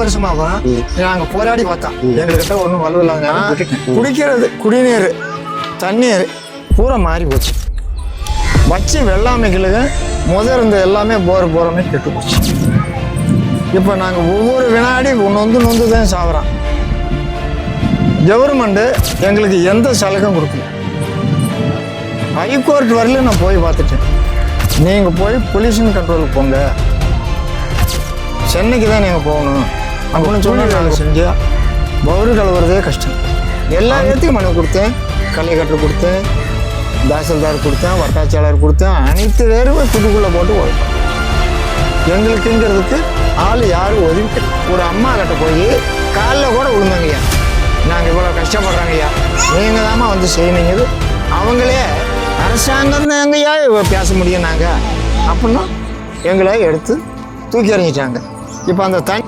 வருஷமாவா? நாங்க போராடி பார்த்தோம் எங்ககிட்ட ஒன்றும் வலு இல்லாத குடிக்கிறது குடிநீர் தண்ணீர் பூரா மாறி போச்சு. வச்சு வெள்ளாமைகளுக்கு முத இருந்த எல்லாமே போர் போறமே கெட்டு போச்சு. இப்போ நாங்கள் ஒவ்வொரு வினாடி நொந்து நொந்து தான் சாகுறோம் கவர்மெண்ட்டு எங்களுக்கு எந்த சலுகையும் கொடுக்கல. ஹைகோர்ட் வரையிலும் நான் போய் பார்த்துட்டேன். நீங்கள் போய் பொல்யூஷன் கண்ட்ரோலுக்கு போங்க. சென்னைக்கு தான் நீங்கள் போகணும். சொல்லி நாங்கள் செஞ்சோம் பவுரு கழுவுறதே கஷ்டம். எல்லா இடத்துக்கும் மனு கொடுத்தேன். களை கட்டு கொடுத்தேன் தாசில்தார் கொடுத்தேன் வட்டாட்சியாளர் கொடுத்தேன். அனைத்து பேருமே துட்டுக்குள்ளே போட்டு உழைப்போம் எங்களுக்குங்கிறதுக்கு ஆள் யாரும் ஒதுங்கி கிடையாது. ஒரு அம்மா கிட்ட போய் காலில் கூட விழுந்தாங்கய்யா. நாங்கள் இவ்வளோ கஷ்டப்படுறாங்கய்யா நீங்கள் தாம்மா வந்து செய்யணுங்கிறது அவங்களே அரசாங்கம் தாங்கய்யா பேச முடியும் நாங்கள் அப்படின்னா எங்களை எடுத்து தூக்கி எறிஞ்சிட்டாங்க. இப்போ அந்த தனி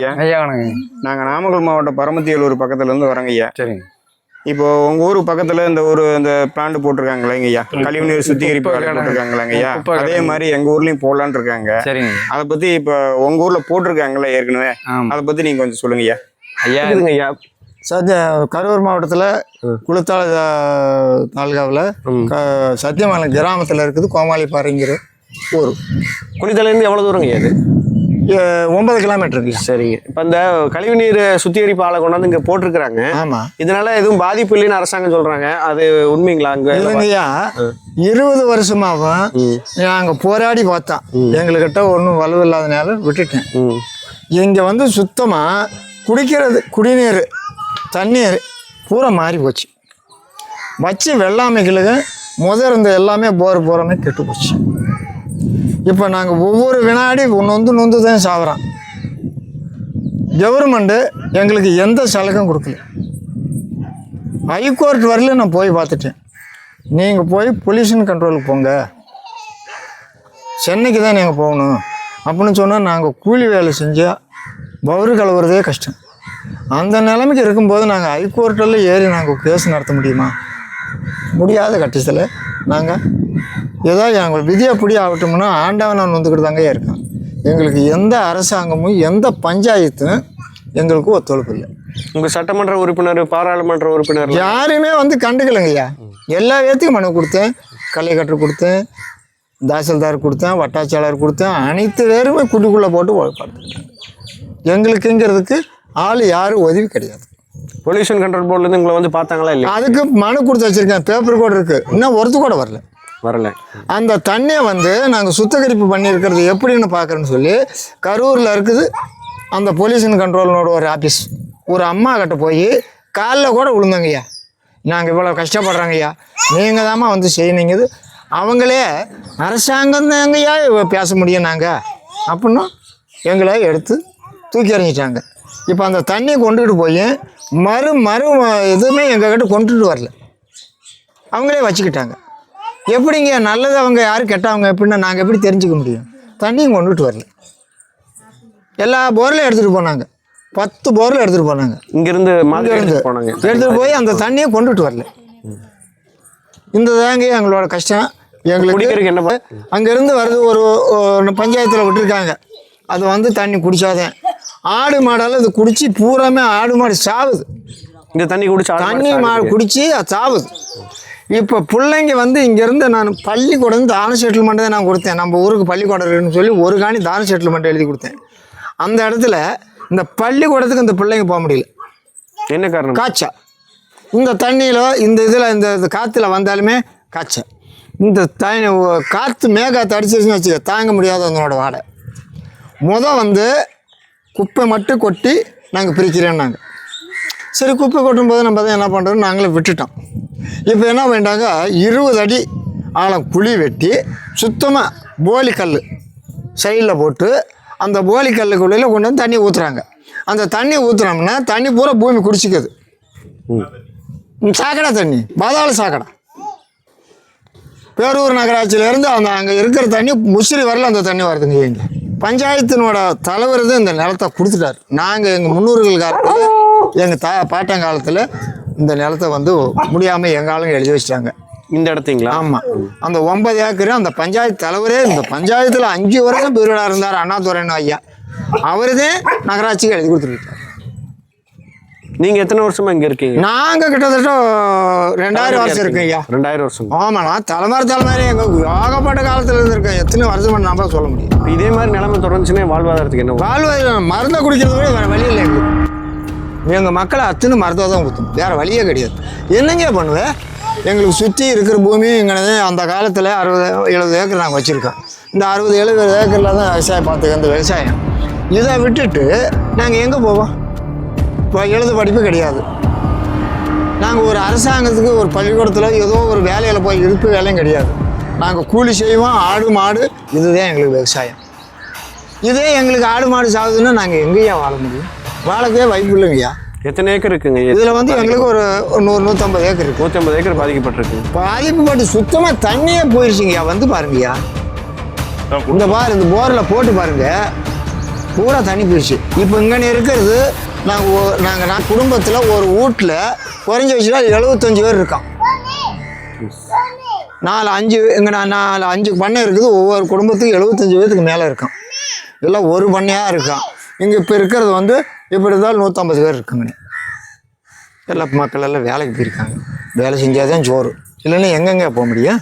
ஐயா. வணக்கம் நாங்கள் நாமக்கல் மாவட்டம் பரமத்தியலூர் பக்கத்துல இருந்து வரோங்க ஐயா. சரிங்க. இப்போ உங்க ஊர் பக்கத்துல இந்த ஒரு இந்த பிளான்ட் போட்டிருக்காங்களேங்க ஐயா. கழிவுநீர் சுத்திகரிப்பு ஆலை போட்டிருக்காங்களாங்க ஐயா. அதே. மாதிரி எங்க ஊர்லயும் போடலான்னு இருக்காங்க சரிங்க. அதை பத்தி இப்போ உங்க ஊர்ல போட்டிருக்காங்கல்ல ஏற்கனவே. அதை பத்தி நீங்க கொஞ்சம் சொல்லுங்க ஐயா. ஐயா இருக்குதுங்க ஐயா. சத்ய கரூர் மாவட்டத்தில் குளுத்தால தாலுகாவில் சத்தியமங்கலம் கிராமத்தில் இருக்குது கோமாளிப்பாறைங்கிற ஊர். குளித்தலேருந்து எவ்வளோ தூரங்க இது? ஒன்பது கிலோமீட்டருக்குயா சரிங்க இப்போ இந்த கழிவுநீர் சுத்திகரிப்பு ஆலை கொண்டாந்து இங்கே போட்டிருக்கிறாங்க. ஆமாம் இதனால எதுவும் பாதிப்பு இல்லைன்னு அரசாங்கம் சொல்றாங்க. அது உண்மைங்களா அங்கே? இல்லைங்கய்யா. இருபது வருஷமாவும் நாங்கள் போராடி பார்த்தோம் எங்கள்கிட்ட ஒன்றும் வலு இல்லாதனால விட்டுட்டேன். இங்கே வந்து சுத்தமாக குடிக்கிறது குடிநீர் தண்ணீர் பூரா மாறி போச்சு. வச்சு வெள்ளாமைகளுக்கு முத இருந்த எல்லாமே போர் போகிறமே கெட்டு போச்சு. இப்போ நாங்கள் ஒவ்வொரு வினாடி நொந்து நொந்து தான் சாகுறோம் கவர்மெண்ட்டு எங்களுக்கு எந்த சலுகையும் கொடுக்கல. ஹைகோர்ட் வரையிலும் நான் போய் பார்த்துட்டேன். நீங்கள் போய் பொல்யூஷன் கண்ட்ரோலுக்கு போங்க. சென்னைக்கு தான் நீங்கள் போகணும். அப்படின்னு சொன்னால் நாங்கள் கூலி வேலை செஞ்சால் பவுரு கலவுறதே கஷ்டம். அந்த நிலைமைக்கு இருக்கும்போது நாங்கள் ஹைகோர்ட்டில் ஏறி நாங்கள் கேஸ் நடத்த முடியுமா? முடியாத கட்டத்தில் நாங்கள் ஏதோ எங்கள் விதியப்படி ஆகட்டும்னா ஆண்டவன் நான் வந்துக்கிட்டு தாங்க இருக்கேன். எங்களுக்கு எந்த அரசாங்கமும் எந்த பஞ்சாயத்தும் எங்களுக்கு ஒத்துழைப்பு இல்லை. உங்கள் சட்டமன்ற உறுப்பினர் பாராளுமன்ற உறுப்பினர்? யாருமே வந்து கண்டுக்கலைங்கய்யா எல்லா விதத்துக்கும் மனு கொடுத்தேன். களை கட்டு கொடுத்தேன் தாசில்தார் கொடுத்தேன் வட்டாட்சியாளர் கொடுத்தேன். அனைத்து பேருமே குட்டிக்குள்ளே போட்டு உழைப்பாடுத்துக்கிட்டாங்க எங்களுக்குங்கிறதுக்கு ஆள் யாரும் உதவி கிடையாது. பொல்யூஷன் கண்ட்ரோல் போர்ட்லேருந்து உங்களை வந்து பார்த்தாங்களா இல்லையா? அதுக்கு மனு கொடுத்து வச்சிருக்கேன். பேப்பர் கூட இருக்குது இன்னும் ஒருத்து கூட வரல. வரல. அந்த தண்ணியை வந்து நாங்கள் சுத்திகரிப்பு பண்ணியிருக்கிறது எப்படின்னு பார்க்குறேன்னு சொல்லி கரூரில் இருக்குது. அந்த பொல்யூஷன் கண்ட்ரோலனோட ஒரு ஆஃபீஸ் ஒரு அம்மா கிட்ட போய் காலில் கூட விழுந்தாங்கய்யா நாங்கள் இவ்வளோ கஷ்டப்படுறாங்கய்யா நீங்கள் தாம்மா வந்து செய்யணுங்குது அவங்களே அரசாங்கம் தாங்கய்யா பேச முடியும் நாங்கள் அப்படின்னா எங்களை எடுத்து தூக்கி எறிஞ்சிட்டாங்க. இப்போ அந்த தண்ணியை கொண்டுகிட்டு போய் மறு மறு எதுவுமே எங்ககிட்ட கொண்டுட்டு வரல. அவங்களே வச்சுக்கிட்டாங்க. எப்படிங்க? நல்லது அவங்க யாரும் கெட்டவங்க எப்படின்னா நாங்கள் எப்படி தெரிஞ்சுக்க முடியும்? தண்ணியும் கொண்டுட்டு வரல. எல்லா போர்லையும் எடுத்துகிட்டு போனாங்க. பத்து போரில் எடுத்துகிட்டு போனாங்க. இங்கிருந்து இருந்து போனாங்க. எடுத்துகிட்டு போய் அந்த தண்ணியை கொண்டுட்டு வரல. இந்த தாங்க எங்களோட கஷ்டம். எங்களுக்கு என்ன அங்கேருந்து வருது ஒரு ஒரு பஞ்சாயத்தில் விட்டுருக்காங்க. அது வந்து தண்ணி குடிச்சாதான் ஆடு மாடெல்லாம் இது குடிச்சு பூராமே ஆடு மாடு சாவுது. இந்த தண்ணி குடிச்சு மாடு தண்ணி மா சாகுது. குடிச்சு அது சாவுது. இப்போ பிள்ளைங்க வந்து இங்கேருந்து நான் பள்ளிக்கூடம் தான செட்டில்மெண்ட் தான் நான் கொடுத்தேன். நம்ம ஊருக்கு பள்ளிக்கூடம் இருக்குன்னு சொல்லி ஒரு காணி தான செட்டில்மெண்ட் எழுதி கொடுத்தேன். அந்த இடத்துல இந்த பள்ளிக்கூடத்துக்கு இந்த பிள்ளைங்க போக முடியல. என்ன காரணம்? காய்ச்சல். இந்த தண்ணியில் இந்த இதில் இந்த காற்றுல வந்தாலுமே காய்ச்சல். இந்த தண்ணி காற்று மேகாற்று அடிச்சிருச்சுன்னு வச்சுக்க தாங்க முடியாத அதனோட வாடை. முத வந்து குப்பை மட்டும் கொட்டி நாங்கள் பிரிக்கிறேன் நாங்கள் சரி குப்பை கொட்டும்போது நம்ம தான் என்ன பண்ணுறோம் நாங்களே விட்டுட்டோம். இப்போ என்ன பண்ணிட்டாங்க? இருபது அடி ஆழம் குழி வெட்டி சுத்தமாக போலி கல் சைடில் போட்டு அந்த போலி கல்லுக்குள்ளே கொண்டு வந்து தண்ணி ஊற்றுறாங்க அந்த தண்ணி ஊற்றுனோம்னா தண்ணி பூரா பூமி குடிச்சிக்குது. சாக்கடை தண்ணி பாதாள சாக்கடை. பேரூர் நகராட்சியிலேருந்து அந்த அங்கே இருக்கிற தண்ணி முசிறி வரல அந்த தண்ணி வருதுங்க இங்கே. பஞ்சாயத்தினோட தலைவர் தான் இந்த நிலத்தை கொடுத்துட்டாரு. நாங்கள் எங்கள் முன்னோர்கள் காலத்தில் எங்கள் தா பாட்டன் காலத்தில் இந்த நிலத்தை வந்து முடியாமல் ஆளுங்க எழுதி வச்சிட்டாங்க. இந்த இடத்தீங்களா? ஆமாம் அந்த ஒன்பது ஏக்கர் அந்த பஞ்சாயத்து தலைவரே இந்த பஞ்சாயத்தில் அஞ்சு வருஷம் பெருவிழா இருந்தார் அண்ணாதுரைன்னு ஐயா. அவரு தான் நகராட்சிக்கு எழுதி கொடுத்துருக்காரு. நீங்க எத்தனை வருஷமா இங்க இருக்கீங்க? நாங்கள் கிட்டத்தட்ட ரெண்டாயிரம் வருஷம் இருக்கு ஐயா. ரெண்டாயிரம் வருஷம். நான் தலைமுறை தலைமுறை எங்கள் ஏகப்பட்ட காலத்தில் இருந்திருக்கேன். எத்தனை வருஷம் நம்ம சொல்ல முடியும் இதே மாதிரி நிலைமை தொடர்ந்துச்சுன்னா வாழ்வாதாரத்துக்கு என்ன வரும்? வாழ்வாதார மருந்தை குடிக்கிறது கூட வேறு வழி இல்லை எங்களுக்கு. எங்கள் மக்களை அத்துன்னு மரத்தை தான் கொடுத்தோம் வேறு வழியே கிடையாது. என்னங்க பண்ணுவேன் எங்களுக்கு சுற்றி இருக்கிற பூமி எங்களது அந்த காலத்தில் அறுபது எழுபது ஏக்கர் நாங்கள் வச்சுருக்கோம். இந்த அறுபது எழுபது ஏக்கரில் தான் விவசாயம் பார்த்துக்க இந்த விவசாயம். இதை விட்டுட்டு நாங்கள் எங்கே போவோம்? இப்போ எழுது படிப்பு கிடையாது. நாங்கள் ஒரு அரசாங்கத்துக்கு ஒரு பள்ளிக்கூடத்தில் ஏதோ ஒரு வேலையில் போய் இருப்பு வேலையும் கிடையாது. நாங்கள் கூலி செய்வோம் ஆடு மாடு இதுதான் எங்களுக்கு விவசாயம். இதே எங்களுக்கு ஆடு மாடு சாகுதுன்னா நாங்கள் எங்கேயா வாழ முடியும்? வாழக்கே வாய்ப்பு இல்லைங்கய்யா. எத்தனை ஏக்கர் இருக்குங்க? இதில் வந்து எங்களுக்கு ஒரு நூறு நூற்றம்பது ஏக்கர் இருக்கு. நூத்தி ஐம்பது ஏக்கர் பாதிக்கப்பட்டிருக்கு. பாதிப்புப்பட்டு சுத்தமாக தண்ணியே போயிருச்சுங்கய்யா வந்து பாருங்கய்யா. இந்த பாரு இந்த போரில் போட்டு பாருங்க. பூரா தண்ணி போயிடுச்சு இப்போ இங்கே இருக்கிறது நாங்கள் நாங்கள் நான் குடும்பத்தில் ஒரு வீட்டில் குறைஞ்ச வச்சுட்டா எழுபத்தஞ்சு பேர் இருக்கோம் நாலு அஞ்சு இங்கே நான் நாலு அஞ்சு பண்ணை இருக்குது. ஒவ்வொரு குடும்பத்துக்கும் எழுபத்தஞ்சு பேருக்கு மேலே இருக்கும் எல்லாம் ஒரு பண்ணையாக இருக்கும் இங்கே இப்போ இருக்கிறது வந்து இப்படி இருந்தாலும் நூற்றம்பது பேர் இருக்குங்க. எல்லா மக்கள் எல்லாம் வேலைக்கு போயிருக்காங்க. வேலை செஞ்சால் தான் சோறு. இல்லைன்னா எங்கெங்கே போக முடியும்?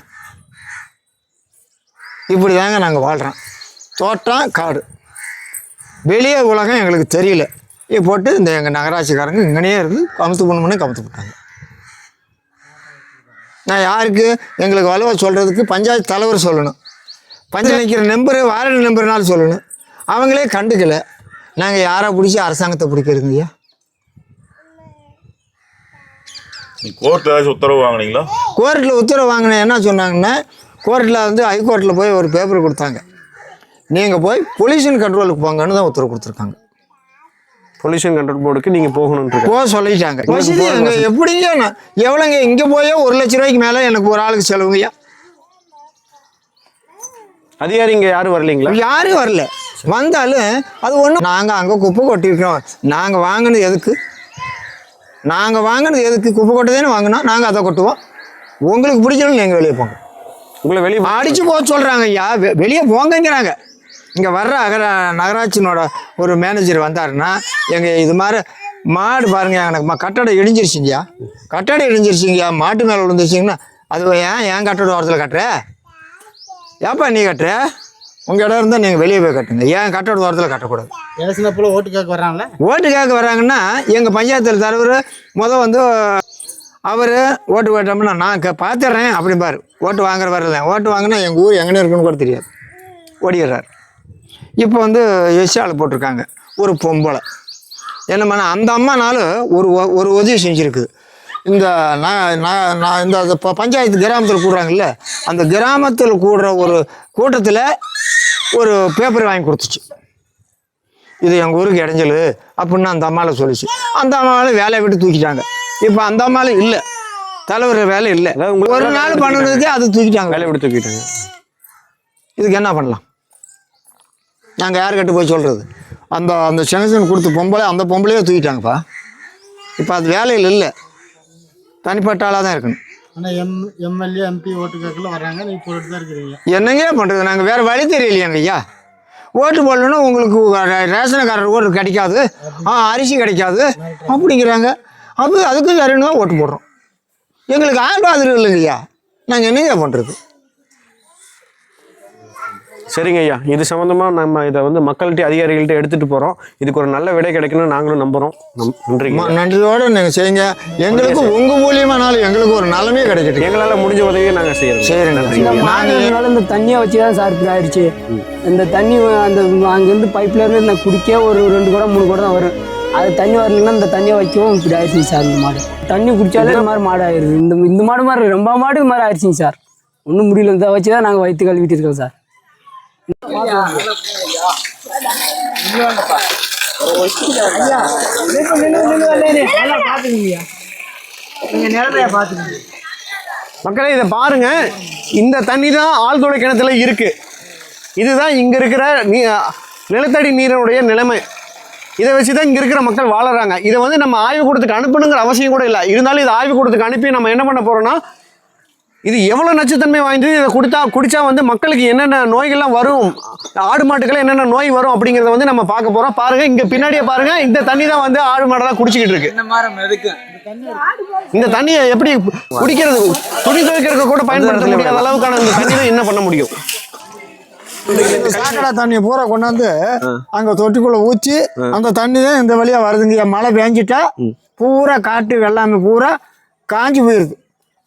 இப்படி தாங்க நாங்கள் வாழ்கிறோம் தோட்டம் காடு. வெளியே உலகம் எங்களுக்கு தெரியல. இப்போ போட்டு இந்த எங்கள் நகராட்சிக்காரங்க இங்கனே இருந்து கமுத்து பண்ணணும்னு கமுத்து போட்டாங்க. நான் யாருக்கு? எங்களுக்கு வலுவை சொல்கிறதுக்கு பஞ்சாயத்து தலைவர் சொல்லணும். பஞ்சாயத்து நிற்கிற நம்பரு வார்டு நம்பர்னாலும் சொல்லணும். அவங்களே கண்டுக்கலை. நாங்கள் யாரை பிடிச்சி அரசாங்கத்தை பிடிக்கிறதுங்கய்யா நீ கோர்ட்ல ஏதாச்சும் உத்தரவு வாங்குனீங்களா? கோர்ட்டில் உத்தரவு வாங்கினேன். என்ன சொன்னாங்கன்னா கோர்ட்டில் வந்து ஹைகோர்ட்டில் போய் ஒரு பேப்பர் கொடுத்தாங்க. நீங்கள் போய் பொல்யூஷன் கண்ட்ரோலுக்கு போங்கன்னு தான் உத்தரவு கொடுத்துருக்காங்க. பொல்யூஷன் கண்ட்ரோல் போர்டுக்கு நீங்க போகணும்னு போக சொல்லிட்டாங்க. வசதி அங்கே எப்படிங்க எவ்வளோங்க இங்கே போயே ஒரு லட்ச ரூபாய்க்கு மேலே எனக்கு ஒரு ஆளுக்கு செலவுங்கய்யா அதிகாரி இங்க யாரும் வரலீங்களா? யாரும் வரல. வந்தாலும் அது ஒன்றும் நாங்கள் அங்கே குப்பை கொட்டியிருக்கோம் நாங்கள் வாங்கினது எதுக்கு? நாங்கள் வாங்கினது எதுக்கு? குப்பை கொட்டதேன்னு வாங்கினோம் நாங்கள் அதை கொட்டுவோம். உங்களுக்கு பிடிக்கலன்னு நீங்கள் வெளியே போங்க. உங்களை வெளியே அடிச்சு போக சொல்கிறாங்க ஐயா. வெளியே போங்கங்கிறாங்க. இங்கே வர்ற அகர நகராட்சியினோட ஒரு மேனேஜர் வந்தாருன்னா எங்கள் இது மாதிரி மாடு பாருங்க எனக்கு கட்டடம் இடிஞ்சிருச்சுங்கய்யா கட்டடம் இடிஞ்சிருச்சுங்கய்யா மாட்டு மேலே விழுந்துருச்சிங்கன்னா அது ஏன் ஏன் கட்டட ஓரத்தில் கட்டுற? ஏப்பா நீ கட்டுற? உங்கள் இடம் இருந்தால் நீங்கள் வெளியே போய் கட்டுங்க. ஏன் கட்டட ஓரத்தில் கட்டக்கூடாது? அப்போ ஓட்டு கேட்க வர்றாங்களே ஓட்டு கேட்க வராங்கன்னா எங்கள் பஞ்சாயத்தில் தலைவர் முத வந்து அவர் ஓட்டு போட்டோம்னா நான் கே பார்த்துட்றேன் அப்படிம்பாரு ஓட்டு வாங்குற வரல ஓட்டு வாங்கினா எங்கள் ஊர் எங்கன்னு இருக்குன்னு கூட தெரியாது. ஓடிடுறாரு. இப்போ வந்து எஸ் ஆள் போட்டிருக்காங்க. ஒரு பொம்பளை. என்ன பண்ண அந்த அம்மானாலும் ஒரு ஒரு உதவி செஞ்சுருக்குது இந்த நான் நான் நான் இந்த பஞ்சாயத்து கிராமத்தில் கூடுறாங்கல்ல அந்த கிராமத்தில் கூடுற ஒரு கூட்டத்தில் ஒரு பேப்பர் வாங்கி கொடுத்துச்சு. இது எங்கள் ஊருக்கு இடைஞ்சல் அப்படின்னு அந்த அம்மாவை சொல்லிச்சு. அந்த அம்மாவை வேலையை விட்டு தூக்கிட்டாங்க. இப்போ அந்த அம்மாவை இல்லை. தலைவர் வேலை இல்லை. ஒரு நாள் பண்ணுறதுக்கே அது தூக்கிட்டாங்க. வேலையை விட்டு தூக்கிட்டாங்க. இதுக்கு என்ன பண்ணலாம்? நாங்கள் யார்கிட்ட போய் சொல்கிறது அந்த அந்த சென்சன் கொடுத்த பொம்பளை அந்த பொம்பளையே தூக்கிட்டாங்கப்பா. இப்போ அது வேலையில் இல்லை. தனிப்பட்ட ஆளாக தான் இருக்கணும். ஆனால் எம் எம்எல்ஏ எம்பி ஓட்டு கேட்கல வர்றாங்க நீ போட்டுட்டு தான் இருக்கிறீங்க. என்னங்க பண்ணுறது நாங்கள் வேறு வழி தெரியலையாங்க ஐயா ஓட்டு போடலன்னா உங்களுக்கு ரேஷனுக்காரர் ஓட்டு கிடைக்காது. ஆ அரிசி கிடைக்காது. அப்படிங்கிறாங்க. அப்போ அதுக்கு தான் ஓட்டு போடுறோம்? எங்களுக்கு ஆதரவு இல்லைங்க ஐயா நாங்கள் என்னங்க பண்ணுறது சரிங்க ஐயா. இது சம்பந்தமா நம்ம இதை வந்து மக்கள்கிட்ட அதிகாரிகள்ட்ட எடுத்துட்டு போறோம். இதுக்கு ஒரு நல்ல விடை கிடைக்கணும்னு நாங்களும் நம்புறோம். நம்- நன்றிங்க ம- நன்றியோடு நீங்கள் செய்யுங்க. எங்களுக்கு உங்கள் மூலியமானாலும் எங்களுக்கு ஒரு நலமே கிடைக்கட்டும். எங்களால முடிஞ்ச உதவியை நாங்க செய்யறோம். சரிங்க. நன்றிங்க நாங்கள் இந்த தண்ணியை வச்சு தான் சார் இப்படி ஆயிடுச்சு. இந்த தண்ணி அந்த அங்கேருந்து பைப்ல இருந்து இந்த குடிக்க ஒரு ரெண்டு குடம் மூணு குடம் தான் வரும். அது தண்ணி வரலன்னா இந்த தண்ணியை வைக்கவும் இப்படி ஆயிடுச்சுங்க சார் இந்த மாடு. தண்ணி குடிச்சாலே இந்த மாதிரி மாடு ஆயிடுது. இந்த இந்த மாடு மாதிரி ரொம்ப மாடு இது மாதிரி ஆயிடுச்சுங்க சார். ஒன்றும் முடியல. இதை வச்சு தான் நாங்கள் வயிற்று கழுவிட்டு இருக்கோம் சார். மக்களே இதை பாருங்க. இந்த தண்ணி தான் ஆழ்துளை கிணத்துல இருக்கு. இதுதான் இங்க இருக்கிற நீ நிலத்தடி நீரினுடைய நிலைமை. இதை வச்சு தான் இங்கே இருக்கிற மக்கள் வாழறாங்க. இதை வந்து நம்ம ஆய்வு ஆய்வுக்கூடத்துக்கு அனுப்பணுங்கிற அவசியம் கூட இல்லை. இருந்தாலும் இதை ஆய்வு கொடுத்துக்கு அனுப்பி நம்ம என்ன பண்ண போறோம்னா இது எவ்வளோ நச்சுத்தன்மை வாய்ந்தது? இதை குடித்தா குடிச்சா வந்து மக்களுக்கு என்னென்ன நோய்கள்லாம் வரும்? ஆடு மாட்டுக்கெல்லாம் என்னென்ன நோய் வரும் அப்படிங்கிறத வந்து நம்ம பார்க்க போறோம். பாருங்க இங்க பின்னாடியே பாருங்க. இந்த தண்ணி தான் வந்து ஆடு மாடெல்லாம் குடிச்சிக்கிட்டு இருக்கு. இந்த தண்ணியை எப்படி குடிக்கிறது? துணி துவைக்கிறதுக்கு கூட பயன்படுத்த முடியாத அளவுக்கான இந்த தண்ணி தான் என்ன பண்ண முடியும்? சாக்கடை தண்ணியை பூரா கொண்டாந்து அங்க தொட்டிக்குள்ள ஊற்றி அந்த தண்ணி தான் இந்த வழியா வருதுங்க. மழை பெஞ்சிட்டா பூரா காட்டு வெள்ளாமை பூரா காஞ்சி போயிருது.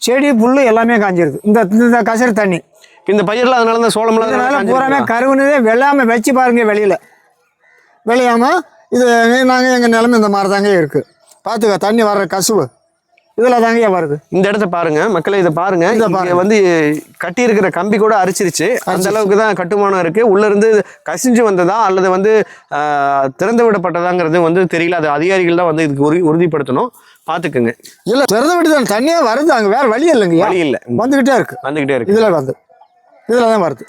செடி புல்லு எல்லாமே காஞ்சிருது. இந்த இந்த கசரு தண்ணி. இந்த பயிரில் அதனால இந்த இதனால அதனால பூராமே காஞ்சிருக்கா? கருவுனதே வெள்ளாமை வச்சு பாருங்க வெளியில. விளையாம இது நாங்கள் எங்கள் நிலைமை இந்த மாதிரி தாங்க இருக்கு. பார்த்துக்க தண்ணி வர்ற கசுவு. இதில் தாங்க வருது. இந்த இடத்த பாருங்க மக்களை இதை பாருங்க. இதை இங்க பாருங்க. வந்து கட்டி இருக்கிற கம்பி கூட அரிச்சிருச்சு. அந்த அளவுக்கு தான் கட்டுமானம் இருக்கு. உள்ள இருந்து கசிஞ்சு வந்ததா அல்லது வந்து திறந்து விடப்பட்டதாங்கிறது வந்து தெரியல. அது அதிகாரிகள் தான் வந்து இதுக்கு உறுதி உறுதிப்படுத்தணும். பாத்துக்குங்க. இல்லை திறந்து விட்டு தான். தண்ணியே வருது அங்கே வேற வழி இல்லைங்க. வழி இல்ல. வந்துக்கிட்டே இருக்கு. வந்துகிட்டே இருக்கு. இதில் வந்து. இதில் தான் வருது.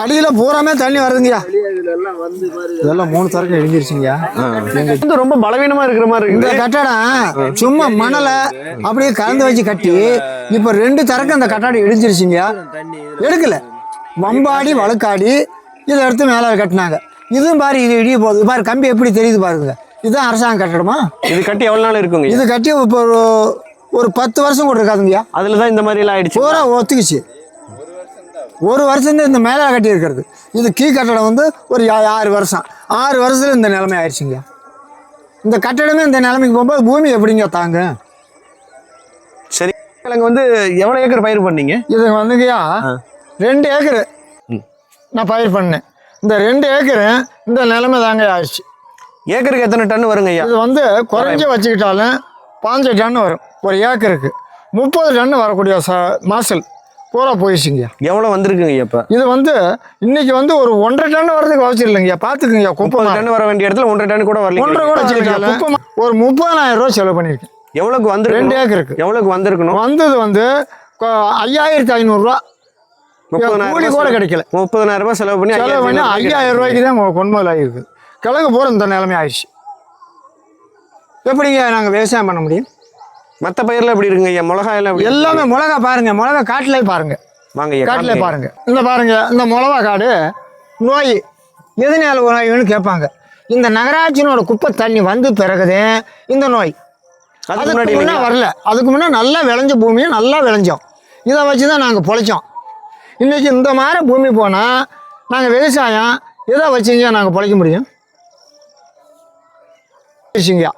அடியில் பூராமே தண்ணி வருதுங்கய்யா. இதெல்லாம் மூணு தரக்கு இடிஞ்சிருச்சுங்கய்யா. வந்து ரொம்ப பலவீனமா இருக்கிற மாதிரி இந்த இருக்கு கட்டடம் சும்மா மணலை அப்படியே கலந்து வச்சு கட்டி இப்போ ரெண்டு தரக்கு அந்த கட்டடம் இடிஞ்சிருச்சுங்கய்யா. எடுக்கல. வம்பாடி வழக்காடி இதை எடுத்து மேலே கட்டினாங்க. இதுவும் பாரு இது இடிய போகுது. பாரு கம்பி எப்படி தெரியுது பாருங்க. இதுதான் அரசாங்க கட்டடமா இது கட்டி எவ்வளவு நாள் இருக்குங்க? இது கட்டி இப்போ ஒரு ஒரு பத்து வருஷம் கூட இருக்காதுங்கய்யா. அதுல தான் இந்த மாதிரி எல்லாம் ஆயிடுச்சு. பூரா ஒத்துக்குச்சு. ஒரு வருஷம் இந்த மேலே கட்டி இருக்கிறது இது கீ கட்டடம் வந்து ஒரு ஆறு வருஷம். ஆறு வருஷத்துல இந்த நிலைமை ஆயிடுச்சுங்க இந்த கட்டடமே இந்த நிலைமைக்கு போகும்போது பூமி எப்படிங்க தாங்க? சரி கிழங்கு வந்து எவ்வளவு ஏக்கர் பயிர் பண்ணீங்க? இது வந்துங்கய்யா ரெண்டு ஏக்கரு. நான் பயிர் பண்ணேன். இந்த ரெண்டு ஏக்கரு இந்த நிலைமை தாங்க ஆயிடுச்சு. ஏக்கருக்கு எத்தனை டன் வருங்க ஐயா? இது வந்து குறைஞ்ச வச்சுக்கிட்டாலும் பாஞ்சு டன் வரும் ஒரு ஏக்கருக்கு. முப்பது டன் வரக்கூடிய ச மாசல் பூரா போயிடுச்சுங்கய்யா எவ்வளவு வந்திருக்குங்க இப்ப? இது வந்து இன்னைக்கு வந்து ஒரு ஒன்றரை டன் வரதுக்கு அவசியம் இல்லைங்கய்யா பார்த்துக்குங்கய்யா குப்பை முப்பது டன் வர வேண்டிய இடத்துல ஒன்றரை டன் கூட வரல ஒன்றரை கூட வச்சுருக்கீங்க ஒரு முப்பதாயிரம் ரூபா செலவு பண்ணியிருக்கேன். எவ்வளவுக்கு ரெண்டு வந்திருக்கு ஏக்கருக்கு. எவ்வளவுக்கு வந்திருக்கணும்? வந்தது வந்து ஐயாயிரத்தி ஐநூறுரூவா கூலி கூட கிடைக்கல. முப்பதனாயிரம் ரூபாய் செலவு பண்ணி செலவு பண்ணி ஐயாயிரம் ரூபாய்க்கு தான் கொள்முதல் ஆகிருக்கு கிழங்கு பூரா இந்த நிலைமை ஆயிடுச்சு. எப்படிங்க நாங்கள் விவசாயம் பண்ண முடியும்? மத்த பயிர்ல எப்படி இருக்குங்க ஐயா? மிளகாய் எல்லாம் எப்படி எல்லாமே மிளகா பாருங்க. மிளகா காட்டிலே பாருங்க. வாங்க காட்டிலே. பாருங்க. இந்த பாருங்க இந்த மிளகா காடு நோய் எதனால நோய்னு கேட்பாங்க. இந்த நகராட்சியினோட குப்பை தண்ணி வந்து பிறகுதே இந்த நோய். அதுக்கு முன்னாடி? வரல. அதுக்கு முன்னே நல்லா விளைஞ்ச பூமியை நல்லா விளைஞ்சோம். இதை வச்சு தான் நாங்கள் பொழைச்சோம். இன்னைக்கு இந்த மாதிரி பூமி போனால் நாங்கள் விவசாயம் எதை வச்சுங்க நாங்கள் பொழைக்க முடியும்? வச்சுங்க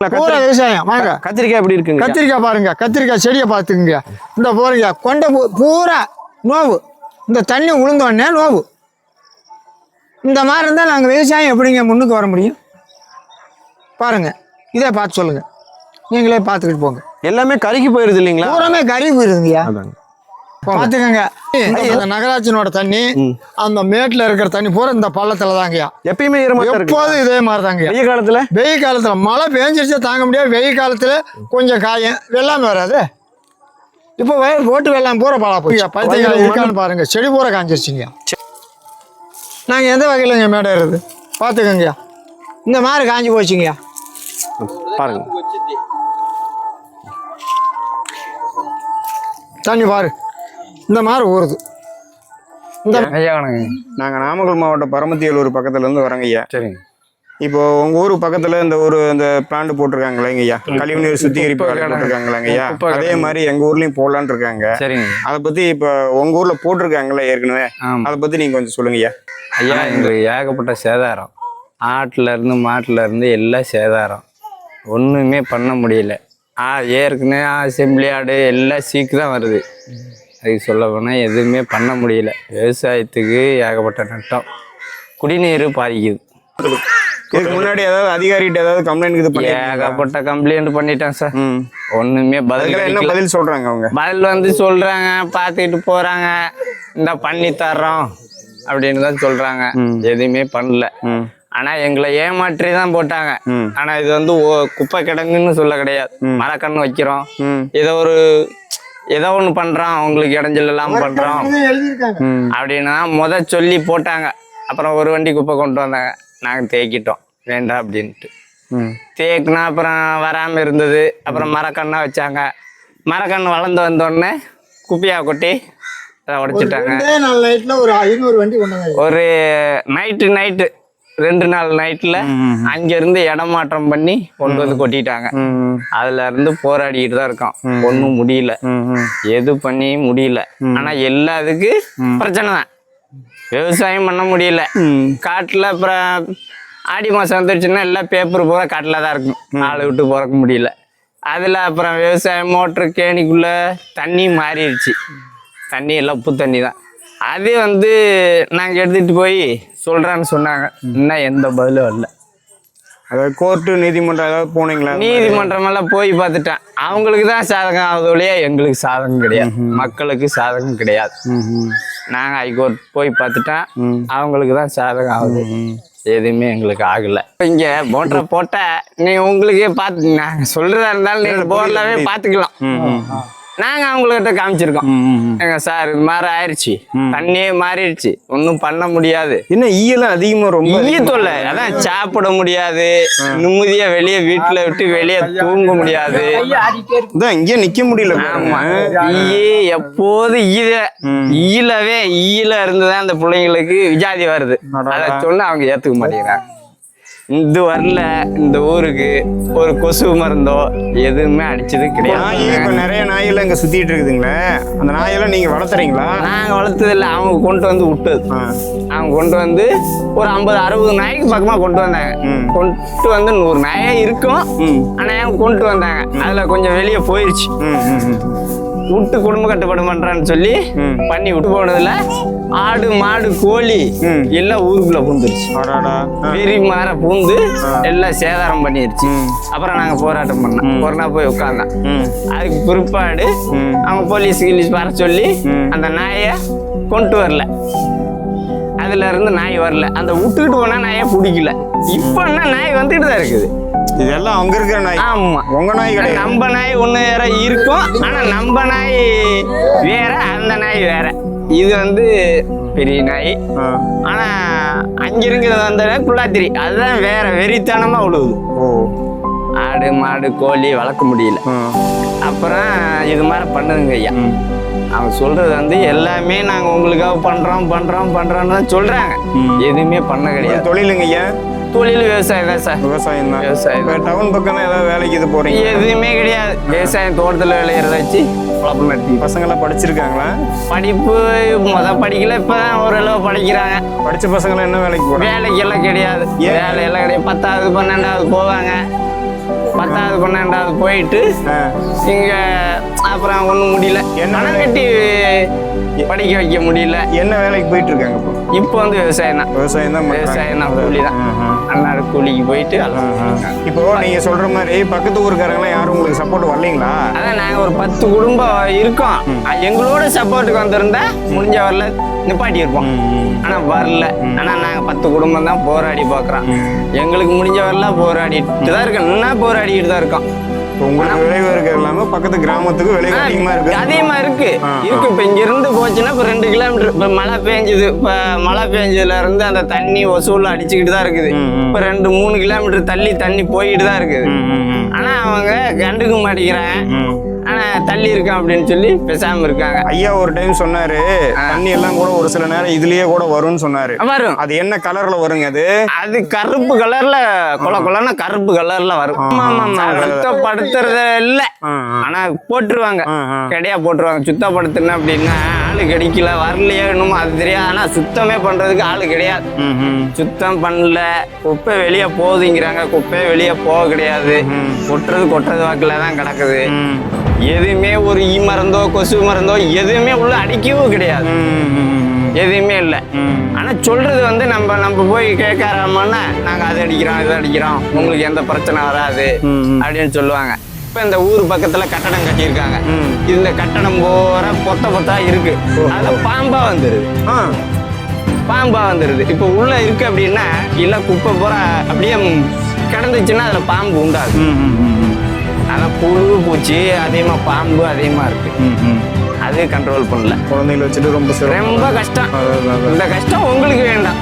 பூரா விவசாயம். வாங்க. கத்திரிக்காய் எப்படி இருக்குங்க? கத்திரிக்காய் பாருங்க கத்திரிக்காய் செடியை பார்த்துக்குங்க. இந்த போறீங்க கொண்ட பூரா நோவு. இந்த தண்ணி உளுந்தோடனே நோவு. இந்த மாதிரி இருந்தால் நாங்கள் விவசாயம் எப்படிங்க முன்னுக்கு வர முடியும்? பாருங்க இதை பார்த்து சொல்லுங்க. நீங்களே பார்த்துக்கிட்டு போங்க. எல்லாமே கருகி போயிருது இல்லைங்களா? பூராமே கறி போயிருதுங்கய்யா. இந்த நகராட்சியினோட தண்ணி அந்த மேட்டில் இருக்கிற தண்ணி பூரா இந்த பள்ளத்தில் தாங்கய்யா. எப்பயுமே எப்போதும் இதே மாதிரி தாங்கய்யா. வெய்ய காலத்துல? வெயில் காலத்தில். மழை பெஞ்சிருச்சா தாங்க முடியாது. வெயில் காலத்தில் கொஞ்சம் காயும். வெள்ளாமை வராது. இப்போ வயல் போட்டு வெள்ளாமை பூரா பழா போச்சு. பைத்தியங்கள் வயல் இருக்கான்னு பாருங்க. செடி பூரா காஞ்சிருச்சுங்க நாங்கள் எந்த வகையிலங்க மேடை இருக்குது பார்த்துக்கோங்கய்யா இந்த மாதிரி காஞ்சி போச்சுங்கய்யா. பாருங்க. தண்ணி பாரு. இந்த மாதிரி ஊறுது இந்த ஐயா வணக்கங்க. நாங்கள் நாமக்கல் மாவட்டம் பரமத்தியலூர் பக்கத்துலேருந்து வரோங்க ஐயா. சரிங்க. இப்போ உங்கள் ஊர் பக்கத்தில் இந்த ஒரு இந்த பிளான்ட் போட்டிருக்காங்களேங்க ஐயா. கழிவுநீர் சுத்திகரிப்பு. போட்டிருக்காங்களேங்க ஐயா. அதே. மாதிரி எங்கள் ஊர்லேயும் போடலான்னு இருக்காங்க. சரிங்க. அதை பற்றி இப்போ உங்கள் ஊரில் போட்டிருக்காங்களே ஏற்கனவே? அதை பற்றி நீங்கள் கொஞ்சம் சொல்லுங்க ஐயா. ஐயா எங்களுக்கு ஏகப்பட்ட சேதாரம். ஆட்டுல இருந்து மாட்டுல இருந்து எல்லாம் சேதாரம். ஒன்றுமே பண்ண முடியல. ஆ ஏற்கனவே செம்பிளி ஆடு எல்லாம் சீக்கு தான் வருது. அதுக்கு சொல்ல போனால் எதுவுமே பண்ண முடியல. விவசாயத்துக்கு ஏகப்பட்ட நட்டம். குடிநீர் பாதிக்குது. இதுக்கு முன்னாடி ஏதாவது அதிகாரிகிட்ட ஏதாவது கம்ப்ளைண்ட் இது பண்ணி ஏகப்பட்ட கம்ப்ளைண்ட் பண்ணிட்டேன் சார். ம். ஒன்றுமே பதில் என்ன. பதில் சொல்கிறாங்க அவங்க? பதில் வந்து சொல்றாங்க பார்த்துக்கிட்டு போறாங்க. இந்த பண்ணி தர்றோம் அப்படின்னு தான் சொல்றாங்க. எதுவுமே பண்ணல. ம். ஆனால் எங்களை ஏமாற்றி தான் போட்டாங்க. ம். ஆனால் இது வந்து குப்பை கிடங்குன்னு சொல்ல கிடையாது. மரக்கன்று வைக்கிறோம். ஏதோ ஒரு ஏதோ ஒன்று பண்ணுறோம் அவங்களுக்கு இடைஞ்சல் இல்லாமல் பண்ணுறோம் அப்படின்னா முத சொல்லி போட்டாங்க. அப்புறம் ஒரு வண்டி குப்பை கொண்டு வந்தாங்க. நாங்கள் தேக்கிட்டோம் வேண்டாம் அப்படின்ட்டு. தேக்குனா அப்புறம் வராமல் இருந்தது. அப்புறம் மரக்கண்ணா வச்சாங்க. மரக்கன்று வளர்ந்து வந்தோடனே குப்பையா கொட்டி அதை உடைச்சிட்டாங்க. ஒரு நைட்டு நைட்டு ரெண்டு நாள் நைட்டில் அங்கேருந்து இடமாற்றம் பண்ணி கொண்டு வந்து கொட்டிட்டாங்க. அதுல இருந்து போராடிக்கிட்டு தான் இருக்கோம். ஒன்றும் முடியல. எது பண்ணி முடியல. ஆனா எல்லாத்துக்கு பிரச்சனை தான். விவசாயம் பண்ண முடியல. காட்டுல அப்புறம் ஆடி மாசம் வந்துருச்சுன்னா எல்லாம் பேப்பர் பூரா காட்டில் தான் இருக்கும். ஆளை விட்டு பிறக்க முடியல. அதில் அப்புறம் விவசாயம் மோட்ரு கேணிக்குள்ள தண்ணி மாறிடுச்சு. தண்ணி எல்லாம் உப்பு தண்ணி தான். அது வந்து நாங்கள் எடுத்துகிட்டு போய் சொல்கிறேன்னு சொன்னாங்க. இன்னும் எந்த பதிலும் வரல அதாவது கோர்ட்டு நீதிமன்றம் ஏதாவது போனீங்களா? நீதிமன்றம் எல்லாம் போய் பார்த்துட்டேன். அவங்களுக்கு தான் சாதகம் ஆகுது ஒழிய எங்களுக்கு சாதகம் கிடையாது. மக்களுக்கு சாதகம் கிடையாது. நாங்கள் ஹைகோர்ட் போய் பார்த்துட்டா அவங்களுக்கு தான் சாதகம் ஆகுது. எதுவுமே எங்களுக்கு ஆகல. இங்க மோட்டரை போட்ட நீ உங்களுக்கே பார்த்து நாங்கள் சொல்றதா இருந்தாலும் நீங்க போர்லாவே பார்த்துக்கலாம். நாங்க அவங்கள்ட்ட காமிச்சிருக்கோம். எங்க சார் இது மாதிரி ஆயிடுச்சு தண்ணியே மாறிடுச்சு. ஒன்றும் பண்ண முடியாது. என்ன ஈயெல்லாம் அதிகமா ரொம்ப ஈய தொல்லை. அதான் சாப்பிட முடியாது. நிம்மதியா வெளியே வீட்டுல விட்டு வெளியே தூங்க முடியாது. இதான் இங்கே நிக்க முடியல ஆமா. ஈயே எப்போது ஈத. ஈலவே ஈல இருந்துதான் அந்த பிள்ளைங்களுக்கு விஜாதி வருது. அதை சொன்னா அவங்க ஏத்துக்க மாட்டேங்கிறாங்க. இது வரல இந்த ஊருக்கு ஒரு கொசு மருந்தோ எதுவுமே அடிச்சது நாய் இப்ப கிடையாது நிறைய நாயெல்லாம் இங்க சுத்திட்டு இருக்குதுங்களே. அந்த நாயெல்லாம் நீங்க வளர்த்துறீங்களா? நாங்க வளர்த்தது இல்லை அவங்க கொண்டு வந்து விட்டது. அவங்க கொண்டு வந்து ஒரு ஐம்பது அறுபது நாய்க்கு பக்கமா கொண்டு வந்தாங்க. கொண்டு வந்து நூறு நாயே இருக்கும். ஆனா அவங்க கொண்டு வந்தாங்க. அதுல கொஞ்சம் வெளியே ம். விட்டு குடும்ப கட்டுப்பாடு பண்றான்னு சொல்லி பண்ணி விட்டு போனதுல ஆடு மாடு கோழி. எல்லாம் ஊருக்குள்ள பூந்துருச்சு. வெறி மாற பூந்து எல்லாம் சேதாரம் பண்ணிருச்சு. அப்புறம் நாங்க போராட்டம் பண்ணோம். கொரோனா போய் உட்காந்தோம். அதுக்கு பிற்பாடு. அவங்க போலீஸ் கிலீஸ் வர சொல்லி. அந்த நாயை கொண்டு வரல. அதுல இருந்து நாய் வரல. அந்த விட்டுக்கிட்டு போனா நாயை பிடிக்கல. இப்போ என்ன நாய் வந்துட்டு தான் இருக்குது. இதெல்லாம் அங்க இருக்கிற நாய். ஆமா. உங்க நாய் கிடையாது. நம்ம நாய் ஒண்ணு வேற இருக்கும். ஆனா நம்ம நாய் வேற அந்த நாய் வேற. இது வந்து பெரிய நாய். ஆனா அங்கிருக்கிறது வந்த குள்ளாத்திரி. அதுதான் வேற வெறித்தனமா உழுவுது. ஓ. ஆடு மாடு கோழி வளர்க்க முடியல. அப்புறம் இது மாதிரி பண்ணுதுங்க ஐயா. அவங்க சொல்றது வந்து எல்லாமே நாங்க உங்களுக்காக பண்றோம் பண்றோம் பண்றோம்னு தான் சொல்றாங்க. எதுவுமே பண்ண கிடையாது. தொழிலுங்க ஐயா. தொழில் விவசாயம் தான். சார் விவசாயம் தான். விவசாயம். டவுன் பக்கம் ஏதாவது வேலைக்கு இது போறீங்க எதுவுமே கிடையாது. விவசாயம் தோட்டத்தில் விளையிறத வச்சு குழப்பம் நடத்தி. பசங்க எல்லாம் படிச்சிருக்காங்களா? படிப்பு முத படிக்கல இப்பதான் ஓரளவு படிக்கிறாங்க. படிச்ச பசங்க எல்லாம் என்ன வேலைக்கு போறாங்க? வேலைக்கெல்லாம் கிடையாது. ஏன்? வேலையெல்லாம் கிடையாது. பத்தாவது பன்னெண்டாவது போவாங்க. பத்தாவது பன்னெண்டாவது போயிட்டு. இங்க அப்புறம் ஒன்றும் முடியல. என்ன பணம்? கட்டி படிக்க வைக்க முடியல. என்ன வேலைக்கு போயிட்டு இருக்காங்க இப்போ? இப்போ வந்து விவசாயம் தான். விவசாயம் தான். விவசாயம் தான் கூலி தான். அன்னாடு கூலிக்கு போயிட்டு இப்போ நீங்க சொல்ற மாதிரி பக்கத்து ஊருக்காரங்களாம் யாரும் உங்களுக்கு சப்போர்ட் வரலீங்களா? அதான் நாங்கள் ஒரு பத்து குடும்பம் இருக்கோம். எங்களோட சப்போர்ட்டுக்கு வந்திருந்தா முடிஞ்ச வரல. நிப்பாட்டி இருப்போம் ஆனா வரல. ஆனா நாங்க பத்து குடும்பம் தான் போராடி பார்க்குறோம். எங்களுக்கு முடிஞ்ச வரல போராடிட்டு தான் இருக்கோம். இன்னும் போராடிட்டு தான் இருக்கோம். உங்களுக்கு விளைவு இருக்கிறது இல்லாம பக்கத்து கிராமத்துக்கு விளைவு அதிகமா இருக்கு? அதிகமா இருக்கு. இருக்கு. இப்ப இங்க இருந்து போச்சுன்னா இப்ப ரெண்டு கிலோமீட்டர் இப்ப மழை பெஞ்சது இப்ப மழை பெஞ்சதுல இருந்து அந்த தண்ணி வசூல் அடிச்சுக்கிட்டு தான் இருக்குது. இப்ப ரெண்டு மூணு கிலோமீட்டர் தள்ளி தண்ணி போயிட்டு தான் இருக்குது. ஆனா அவங்க கண்டுக்க மாட்டேங்கிறாங்க. ஆனா தள்ளி இருக்கான் அப்படின்னு சொல்லி பேசாம இருக்காங்க. ஐயா ஒரு டைம் சொன்னாரு. தண்ணி எல்லாம் கூட ஒரு சில நேரம் இதுலயே கூட வரும்னு சொன்னாரு. வரும். அது என்ன கலர்ல வருங்க அது? அது கருப்பு கலர்ல கொல கொலன்னா கருப்பு கலர்ல வரும். சுத்தப்படுத்துறது இல்ல. ஆனா போட்டுருவாங்க. கிடையா போட்டுருவாங்க. சுத்தப்படுத்தணும் அப்படின்னா ஆளு கிடைக்கல வரலையோ என்னமோ அது தெரியாது. ஆனா சுத்தமே பண்றதுக்கு ஆளு கிடையாது. சுத்தம் பண்ணல. குப்பை வெளியே போகுதுங்கிறாங்க. குப்பை வெளியே போக கிடையாது. கொட்டுறது கொட்டுறது வாக்குல தான் கிடக்குது. எதுவுமே ஒரு ஈ மருந்தோ கொசு மருந்தோ எதுவுமே உள்ள அடிக்கவும் கிடையாது. எதுவுமே இல்லை. ஆனால் சொல்றது வந்து நம்ம நம்ம போய் கேட்கறாமன்னா நாங்கள் அதை அடிக்கிறோம் இதை அடிக்கிறோம் உங்களுக்கு எந்த பிரச்சனை வராது அப்படின்னு சொல்லுவாங்க. இப்போ இந்த ஊர் பக்கத்தில் கட்டடம் கட்டியிருக்காங்க. இந்த கட்டடம் போகிற பொத்த பொத்தா இருக்கு. அதில் பாம்பா வந்துடுது ஆ பாம்பா வந்துடுது இப்போ உள்ளே இருக்கு அப்படின்னா இல்லை குப்பை பூரா அப்படியே கிடந்துச்சுன்னா அதில் பாம்பு உண்டாகும் ஆனால் புழு பூச்சி அதிகமாக பாம்பு அதிகமாக இருக்கு. ம் ம் அது கண்ட்ரோல் பண்ணல. குழந்தைங்களை வச்சுட்டு ரொம்ப ரொம்ப கஷ்டம். இந்த கஷ்டம் உங்களுக்கு வேண்டாம்.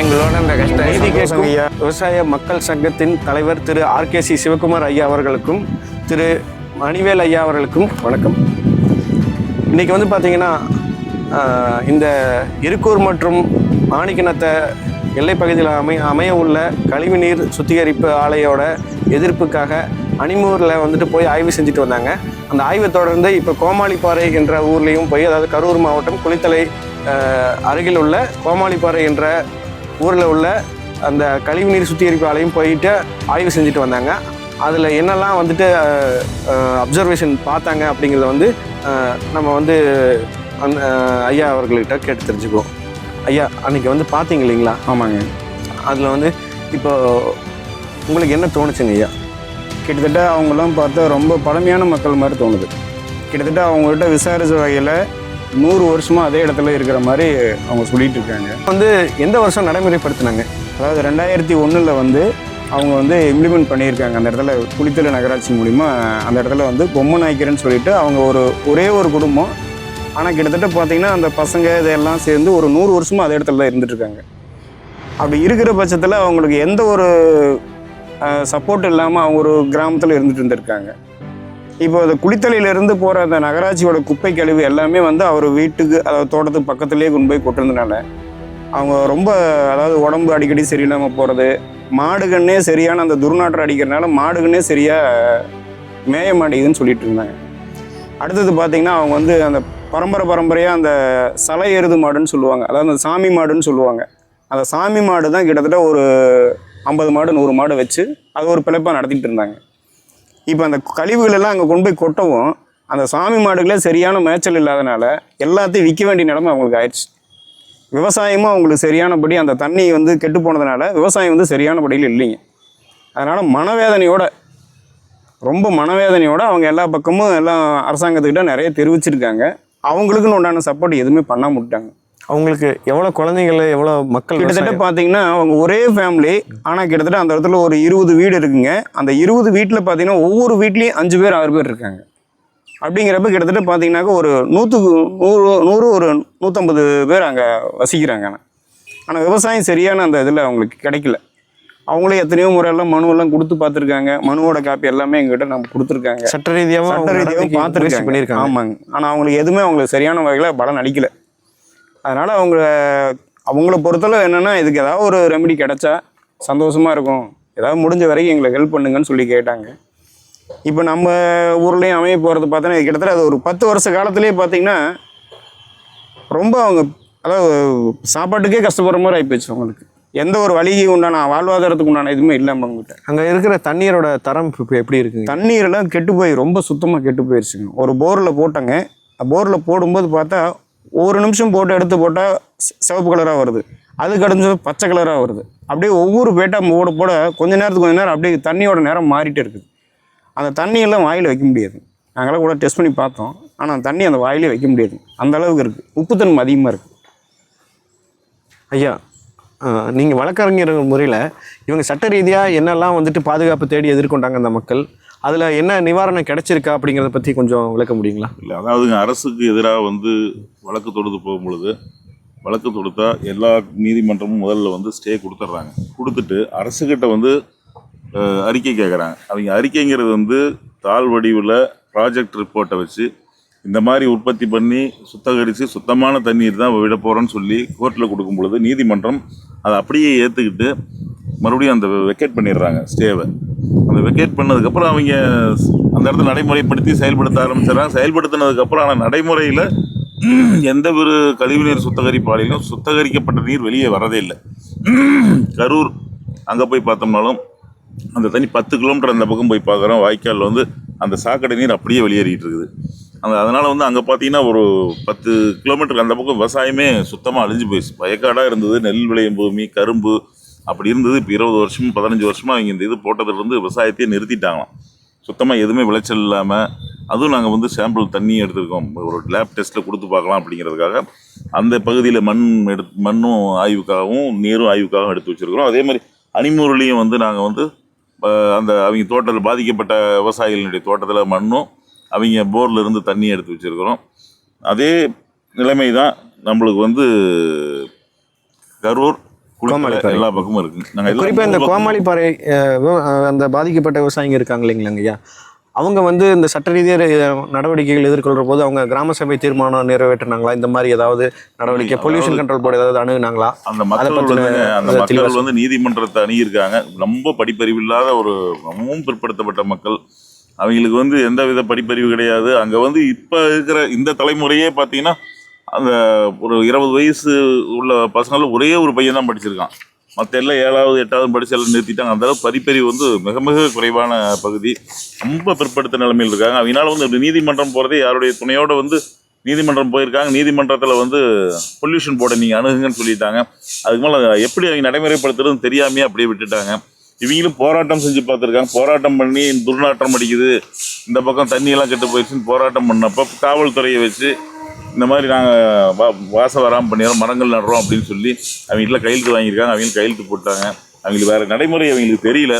எங்களோட இந்த கஷ்டம். விவசாய மக்கள் சங்கத்தின் தலைவர் திரு ஆர்கேசி சிவகுமார் ஐயா அவர்களுக்கும் திரு மணிவேல் ஐயா அவர்களுக்கும் வணக்கம். இன்னைக்கு வந்து பார்த்தீங்கன்னா இந்த இருக்கூர் மற்றும் மாணிக்கநத்த எல்லைப் பகுதியில் அமை அமைய உள்ள கழிவுநீர் சுத்திகரிப்பு ஆலையோட எதிர்ப்புக்காக அணிமூரில் வந்துட்டு போய் ஆய்வு செஞ்சுட்டு வந்தாங்க. அந்த ஆய்வை தொடர்ந்து இப்போ கோமாளிப்பாறை என்ற ஊர்லேயும் போய் அதாவது கரூர் மாவட்டம் குளித்தலை அருகில் உள்ள கோமாளிப்பாறை என்ற ஊரில் உள்ள அந்த கழிவுநீர் சுத்திகரிப்பு ஆலையும் போயிட்டு ஆய்வு செஞ்சுட்டு வந்தாங்க. அதில் என்னெல்லாம் வந்துட்டு அப்சர்வேஷன் பார்த்தாங்க அப்படிங்கிறத வந்து நம்ம வந்து அந்த ஐயா அவர்கள்கிட்ட கேட்டு தெரிஞ்சுக்குவோம். ஐயா அன்னைக்கு வந்து பார்த்தீங்க இல்லைங்களா? ஆமாங்க. அதில் வந்து இப்போ உங்களுக்கு என்ன தோணுச்சுங்க ஐயா? கிட்டத்தட்ட அவங்களாம் பார்த்தா ரொம்ப பழமையான மக்கள் மாதிரி தோணுது. கிட்டத்தட்ட அவங்கள்ட்ட விசாரிச்ச வகையில் நூறு வருஷமாக அதே இடத்துல இருக்கிற மாதிரி அவங்க சொல்லிகிட்டு இருக்காங்க. வந்து எந்த வருஷம் நடைமுறைப்படுத்தினாங்க? அதாவது ரெண்டாயிரத்தி ஒன்றில் வந்து அவங்க வந்து இம்ப்ளிமெண்ட் பண்ணியிருக்காங்க. அந்த இடத்துல குளித்தலை நகராட்சி மூலிமா அந்த இடத்துல வந்து பொம்மை நாய்க்கிறேன்னு சொல்லிட்டு அவங்க ஒரு ஒரே ஒரு குடும்பம். ஆனால் கிட்டத்தட்ட பார்த்தீங்கன்னா அந்த பசங்க இதெல்லாம் சேர்ந்து ஒரு நூறு வருஷமாக அதே இடத்துல தான் இருந்துட்டுருக்காங்க அப்படி இருக்கிற பட்சத்தில் அவங்களுக்கு எந்த ஒரு சப்போர்ட் இல்லாமல் அவங்க ஒரு கிராமத்தில் இருந்துட்டு இருந்திருக்காங்க. இப்போ அந்த குளித்தலையிலேருந்து போகிற அந்த நகராட்சியோட குப்பை கழிவு எல்லாமே வந்து அவர் வீட்டுக்கு அதாவது தோட்டத்துக்கு பக்கத்துலேயே கொண்டு போய் கொட்டுறதுனால அவங்க ரொம்ப அதாவது உடம்பு அடிக்கடி சரியில்லாமல் போகிறது மாடுகண்ணே சரியான அந்த துர்நாற்றம் அடிக்கிறனால மாடுகண்ணே சரியாக மேய மாட்டேங்குதுன்னு சொல்லிட்டு இருந்தாங்க. அடுத்தது பார்த்தீங்கன்னா அவங்க வந்து அந்த பரம்பரை பரம்பரையாக அந்த சலை எருது மாடுன்னு சொல்லுவாங்க. அதாவது அந்த சாமி மாடுன்னு சொல்லுவாங்க. அந்த சாமி மாடு தான் கிட்டத்தட்ட ஒரு ஐம்பது மாடு நூறு மாடு வச்சு அது ஒரு பிழைப்பாக நடத்திட்டு இருந்தாங்க. இப்போ அந்த கழிவுகள் எல்லாம் அங்கே கொண்டு போய் கொட்டவும் அந்த சாமி மாடுகளே சரியான மேய்ச்சல் இல்லாதனால எல்லாத்தையும் விற்க வேண்டிய நிலைமை அவங்களுக்கு ஆயிடுச்சு. விவசாயமும் அவங்களுக்கு சரியானபடி அந்த தண்ணி வந்து கெட்டு போனதுனால விவசாயம் வந்து சரியானபடியில் இல்லைங்க. அதனால் மனவேதனையோட ரொம்ப மனவேதனையோட அவங்க எல்லா பக்கமும் எல்லாம் அரசாங்கத்துக்கிட்ட நிறைய தெரிவிச்சிருக்காங்க. அவங்களுக்குன்னு உண்டான சப்போர்ட் எதுவுமே பண்ண முட்டாங்க அவங்களுக்கு எவ்வளோ குழந்தைகள் எவ்வளோ மக்கள் கிட்டத்தட்ட பார்த்தீங்கன்னா அவங்க ஒரே ஃபேமிலி ஆனால் கிட்டத்தட்ட அந்த இடத்துல ஒரு இருபது வீடு இருக்குங்க. அந்த இருபது வீட்டில் பார்த்தீங்கன்னா ஒவ்வொரு வீட்லேயும் அஞ்சு பேர் ஆறு பேர் இருக்காங்க. அப்படிங்கிறப்ப கிட்டத்தட்ட பார்த்தீங்கன்னாக்கா ஒரு நூற்றுக்கு நூறு நூறு ஒரு நூற்றம்பது பேர் அங்கே வசிக்கிறாங்க ஆனால் ஆனால் விவசாயம் சரியான அந்த இதில் அவங்களுக்கு கிடைக்கல. அவங்களே எத்தனையோ முறையெல்லாம் மனுவெல்லாம் கொடுத்து பார்த்துருக்காங்க மனுவோட காப்பி எல்லாமே எங்ககிட்ட நம்ம கொடுத்துருக்காங்க. சட்ட ரீதியாகவும் சட்ட ரீதியாகவும் பார்த்துருக்காங்க பண்ணியிருக்காங்க. ஆமாங்க. ஆனால் அவங்களுக்கு எதுவுமே அவங்களுக்கு சரியான வகையில் பலன் அளிக்கல. அதனால் அவங்க அவங்கள பொறுத்தளவு என்னென்னா இதுக்கு ஏதாவது ஒரு ரெமெடி கிடைச்சா சந்தோஷமாக இருக்கும். ஏதாவது முடிஞ்ச வரைக்கும் எங்களுக்கு ஹெல்ப் பண்ணுங்கன்னு சொல்லி கேட்டாங்க. இப்போ நம்ம ஊர்லேயும் அமைய போகிறது பார்த்தோன்னா கிட்டத்தட்ட அது ஒரு பத்து வருஷ காலத்துலேயே பார்த்தீங்கன்னா ரொம்ப அவங்க அதாவது சாப்பாட்டுக்கே கஷ்டப்படுற மாதிரி ஆகிப்போச்சு அவங்களுக்கு. எந்த ஒரு வழிக்கு உண்டான வாழ்வாதாரத்துக்கு உண்டான எதுவுமே இல்லாமல் அவங்ககிட்ட. அங்கே இருக்கிற தண்ணீரோட தரம் இப்போ எப்படி இருக்குங்க? தண்ணீரெல்லாம் கெட்டு போய் ரொம்ப சுத்தமாக கெட்டு போயிடுச்சுங்க ஒரு போரில் போட்டாங்க. போரில் போடும்போது பார்த்தா ஒரு நிமிஷம் போட்டு எடுத்து போட்டால் சிவப்பு கலராக வருது. அதுக்கு அடுத்து பச்சை கலராக வருது. அப்படியே ஒவ்வொரு பேட்டாக போட போட கொஞ்ச நேரத்துக்கு கொஞ்ச நேரம் அப்படியே தண்ணியோட நேரம் மாறிட்டே இருக்குது. அந்த தண்ணியெல்லாம் வாயில் வைக்க முடியாது. நாங்களாம் கூட டெஸ்ட் பண்ணி பார்த்தோம். ஆனால் அந்த தண்ணி அந்த வாயிலே வைக்க முடியாது. அந்த அளவுக்கு இருக்குது உப்புத்தன்மை அதிகமாக இருக்குது ஐயா நீங்கள் வழக்கறிஞர் முறையில் இவங்க சட்ட ரீதியாக என்னெல்லாம் வந்துட்டு பாதுகாப்பு தேடி எதிர்கொண்டாங்க அந்த மக்கள்? அதில் என்ன நிவாரணம் கிடைச்சிருக்கா அப்படிங்கிறத பற்றி கொஞ்சம் விளக்க முடியுங்களா? இல்லை அதாவதுங்க அரசுக்கு எதிராக வந்து வழக்கு தொடுத்து போகும் பொழுது வழக்கு தொடுத்தா எல்லா நீதிமன்றமும் முதல்ல வந்து ஸ்டே கொடுத்துட்றாங்க கொடுத்துட்டு அரசுக்கிட்ட வந்து அறிக்கை கேட்குறாங்க அவங்க அறிக்கைங்கிறது வந்து தாழ் வடிவில் ப்ராஜெக்ட் ரிப்போர்ட்டை வச்சு இந்த மாதிரி உற்பத்தி பண்ணி சுத்தகரித்து சுத்தமான தண்ணீர் தான் விட போகிறோன்னு சொல்லி கோர்ட்டில் கொடுக்கும் பொழுது நீதிமன்றம் அதை அப்படியே ஏற்றுக்கிட்டு மறுபடியும் அந்த வெக்கேட் பண்ணிடுறாங்க ஸ்டேவை அந்த வெக்கேட் பண்ணதுக்கப்புறம் அவங்க அந்த இடத்த நடைமுறைப்படுத்தி செயல்படுத்த ஆரம்பிச்சிடறாங்க. செயல்படுத்தினதுக்கப்புறம் ஆனால் நடைமுறையில் எந்த ஒரு கழிவுநீர் சுத்தகரிப்பு ஆலையிலும் சுத்தகரிக்கப்பட்ட நீர் வெளியே வரதே இல்லை. கரூர் அங்கே போய் பார்த்தோம்னாலும் அந்த தண்ணி பத்து கிலோமீட்டர் அந்த பக்கம் போய் பார்க்குறோம். வாய்க்காலில் வந்து அந்த சாக்கடை நீர் அப்படியே வெளியேறிட்டு இருக்குது. அந்த அதனால் வந்து அங்கே பார்த்தீங்கன்னா ஒரு பத்து கிலோமீட்டருக்கு அந்த பக்கம் விவசாயமே சுத்தமாக அழிஞ்சு போயிடுச்சு. வயக்காடாக இருந்தது நெல் விளையும் பூமி கரும்பு அப்படி இருந்தது. இப்போ இருபது வருஷம் பதினஞ்சு வருஷமாக அவங்க இந்த இது போட்டதுலேருந்து விவசாயத்தையே நிறுத்திட்டாங்களாம். சுத்தமாக எதுவுமே விளைச்சல் இல்லாமல் அதுவும் நாங்கள் வந்து சாம்பிள் தண்ணி எடுத்துருக்கோம். ஒரு லேப் டெஸ்ட்டில் கொடுத்து பார்க்கலாம் அப்படிங்கிறதுக்காக. அந்த பகுதியில் மண் எடுத்து மண்ணும் ஆய்வுக்காகவும் நீரும் ஆய்வுக்காகவும் எடுத்து வச்சுருக்கிறோம். அதே மாதிரி அணிமுரளியும் வந்து நாங்கள் வந்து அந்த அவங்க தோட்டத்தில் பாதிக்கப்பட்ட விவசாயிகளுடைய தோட்டத்தில் மண்ணும் அவங்க போர்ல இருந்து தண்ணி எடுத்து வச்சுருக்கிறோம். அதே நிலைமை தான் நம்மளுக்கு வந்து கரூர் கோமாளிப்பாறை. எல்லா பக்கமும் இருக்கு. நாங்கள் குறிப்பாக இந்த அஹ், அந்த பாதிக்கப்பட்ட விவசாயிங்க இருக்காங்க இல்லைங்களாங்க ஐயா அவங்க வந்து இந்த சட்ட ரீதியாக நடவடிக்கைகள் எதிர்கொள்கிற போது அவங்க கிராம சபை தீர்மானம் நிறைவேற்றினாங்களா? இந்த மாதிரி ஏதாவது நடவடிக்கை பொல்யூஷன் கண்ட்ரோல் போர்டு ஏதாவது அணுகுனாங்களா? அந்த மக்கள் அந்த மக்கள். வந்து நீதிமன்றத்தை அணுகியிருக்காங்க. ரொம்ப படிப்பறிவு இல்லாத ஒரு ரொம்பவும் பிற்படுத்தப்பட்ட மக்கள். அவங்களுக்கு வந்து எந்த வித படிப்பறிவு கிடையாது. அங்கே வந்து இப்போ இருக்கிற இந்த தலைமுறையே பார்த்தீங்கன்னா அந்த ஒரு இருபது வயசு உள்ள பசங்களில் ஒரே ஒரு பையன் தான் படிச்சிருக்கான். மற்ற எல்லாம் ஏழாவது எட்டாவது படிச்சு எல்லாம் நிறுத்திட்டாங்க. அந்தளவு அளவுக்கு படிப்பறிவு வந்து மிக மிக குறைவான பகுதி. ரொம்ப பிற்படுத்த நிலைமையில் இருக்காங்க. அதனால வந்து நீதிமன்றம் போகிறதே யாருடைய துணையோட வந்து நீதிமன்றம் போயிருக்காங்க. நீதிமன்றத்தில் வந்து பொல்யூஷன் போர்டை நீங்கள் அணுகுங்கன்னு சொல்லிட்டாங்க. அதுக்கு மேலே எப்படி அவங்க நடைமுறைப்படுத்துறதுன்னு தெரியாமையே அப்படியே விட்டுட்டாங்க. இவங்களும் போராட்டம் செஞ்சு பார்த்துருக்காங்க. போராட்டம் பண்ணி துர்நாற்றம் அடிக்குது. இந்த பக்கம் தண்ணியெல்லாம் கெட்டு போயிடுச்சுன்னு போராட்டம் பண்ணப்போ காவல்துறையை வச்சு இந்த மாதிரி நாங்கள் வா வாசம் வராமல் பண்ணிடுறோம் மரங்கள் நடுறோம் அப்படின்னு சொல்லி அவங்க வீட்டில் கையெழுத்து வாங்கியிருக்காங்க. அவங்களும் கையெழுத்து போட்டாங்க. அவங்களுக்கு வேறு நடைமுறை அவங்களுக்கு தெரியல.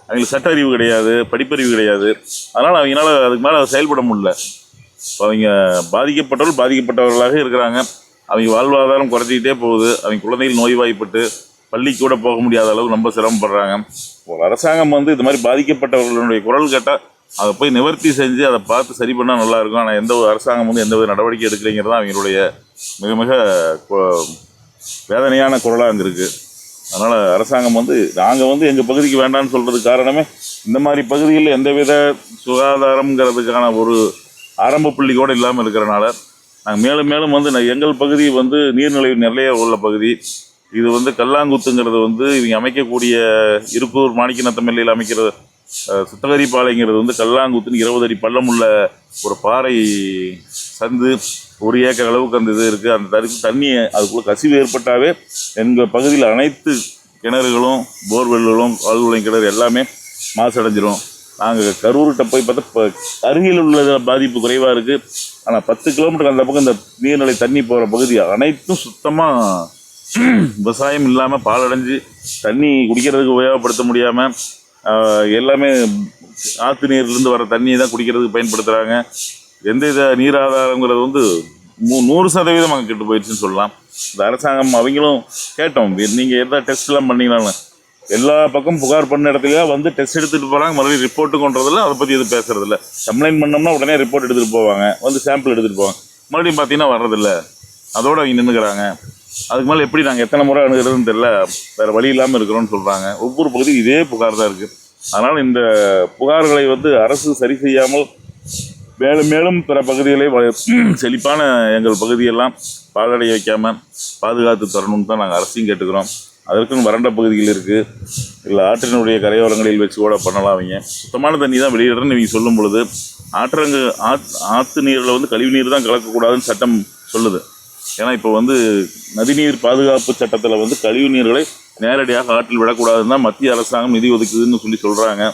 அவங்களுக்கு சட்ட அறிவு கிடையாது படிப்பறிவு கிடையாது. அதனால் அவங்களால அதுக்கு மேலே செயல்பட முடியல. இப்போ அவங்க பாதிக்கப்பட்டவர்கள் பாதிக்கப்பட்டவர்களாக இருக்கிறாங்க. அவங்க வாழ்வாதாரம் குறைஞ்சிக்கிட்டே போகுது. அவங்க குழந்தைகள் நோய்வாய்ப்பட்டு பள்ளிக்கு கூட போக முடியாத அளவு ரொம்ப சிரமப்படுறாங்க. ஒரு அரசாங்கம் வந்து இது மாதிரி பாதிக்கப்பட்டவர்களுடைய குரல் கேட்டால் அதை போய் நிவர்த்தி செஞ்சு அதை பார்த்து சரி பண்ணால் நல்லாயிருக்கும். ஆனால் எந்த ஒரு அரசாங்கம் வந்து எந்த ஒரு நடவடிக்கை எடுக்கலைங்கிறது தான் அவங்களுடைய மிக மிக கொ- வேதனையான குரலாக அங்கே இருக்குது அதனால் அரசாங்கம் வந்து நாங்கள் வந்து எங்கள் பகுதிக்கு வேண்டாம்னு சொல்கிறதுக்கு காரணமே இந்த மாதிரி பகுதிகளில் எந்தவித சுகாதாரங்கிறதுக்கான ஒரு ஆரம்ப புள்ளி கூட இல்லாமல் இருக்கிறனால நாங்கள் மேலும் மேலும் வந்து எங்கள் பகுதி வந்து நீர்நிலை நிறைய உள்ள பகுதி. இது வந்து கல்லாங்குத்துங்கிறது வந்து இவங்க அமைக்கக்கூடிய இருக்கூர் மாணிக்கநத்தமல்லியில் அமைக்கிற சுத்தகரி பாலைங்கிறது வந்து கல்லாங்குத்துன்னு இருபது அடி பள்ளம் உள்ள ஒரு பாறை சந்து ஒரு ஏக்கர் அளவுக்கு அந்த இது இருக்குது அந்த தடுப்பு தண்ணியை அதுக்குள்ளே கசிவு ஏற்பட்டாவே எங்கள் பகுதியில் அனைத்து கிணறுகளும் போர்வெல்லுகளும் ஆழ்துளை கிணறு எல்லாமே மாசடைஞ்சிரும். நாங்கள் கரூர்கிட்ட போய் பார்த்தா இப்போ அருகில் உள்ள பாதிப்பு குறைவாக இருக்குது ஆனால் பத்து கிலோமீட்டர் அந்த பக்கம் இந்த நீர்நிலை தண்ணி போகிற பகுதி அனைத்தும் சுத்தமாக விவசாயம் இல்லாமல் பாலடைஞ்சு தண்ணி குடிக்கிறதுக்கு உபயோகப்படுத்த முடியாமல் எல்லாமே ஆற்று நீர்லேருந்து வர தண்ணியை தான் குடிக்கிறதுக்கு பயன்படுத்துகிறாங்க எந்த வித நீர் ஆதாரங்கிறது வந்து மூ நூறு சதவீதம் அங்கே கெட்டு போயிடுச்சுன்னு சொல்லலாம். இந்த அரசாங்கம் அவங்களும் கேட்டோம் நீங்கள் எதாவது டெஸ்ட்லாம் பண்ணீங்களான்னு? எல்லா பக்கம் புகார் பண்ண இடத்துல வந்து டெஸ்ட் எடுத்துகிட்டு போகிறாங்க மறுபடியும் ரிப்போர்ட்டு கொண்டதில்ல அதை பற்றி எதுவும் பேசுறதில்ல. கம்ப்ளைண்ட் பண்ணோம்னா உடனே ரிப்போர்ட் எடுத்துகிட்டு போவாங்க. வந்து சாம்பிள் எடுத்துகிட்டு போவாங்க. மறுபடியும் பார்த்தீங்கன்னா வர்றதில்ல. அதோட அவங்க நின்றுக்கிறாங்க அதுக்கு மேலே எப்படி நாங்கள் எத்தனை முறை அணுகிறதுன்னு தெரியல. வேறு வழி இல்லாமல் இருக்கிறோம்னு சொல்கிறாங்க ஒவ்வொரு பகுதியும் இதே புகார் தான் இருக்குது அதனால் இந்த புகார்களை வந்து அரசு சரி செய்யாமல் மேலும் மேலும் பிற பகுதிகளை வ- செழிப்பான எங்கள் பகுதியெல்லாம் பாழடைய வைக்காமல் பாதுகாத்து தரணும்னு தான் நாங்கள் அரசையும் கேட்டுக்கிறோம். அதற்கும் வறண்ட பகுதிகள் இருக்குது இல்லை ஆற்றினுடைய கரையோரங்களில் வச்சு கூட பண்ணலாம் அவங்க. சுத்தமான தண்ணி தான் வெளியிடுறேன்னு நீங்கள் சொல்லும் பொழுது ஆற்றங்கு ஆத் ஆற்று நீரில் வந்து கழிவு நீர் தான் கலக்கக்கூடாதுன்னு சட்டம் சொல்லுது. ஏன்னா இப்போ வந்து நதிநீர் பாதுகாப்பு சட்டத்தில் வந்து கழிவு நீர்களை நேரடியாக ஆற்றில் விடக்கூடாதுன்னு தான் மத்திய அரசாங்கம் நிதி ஒதுக்குதுன்னு சொல்லி சொல்கிறாங்க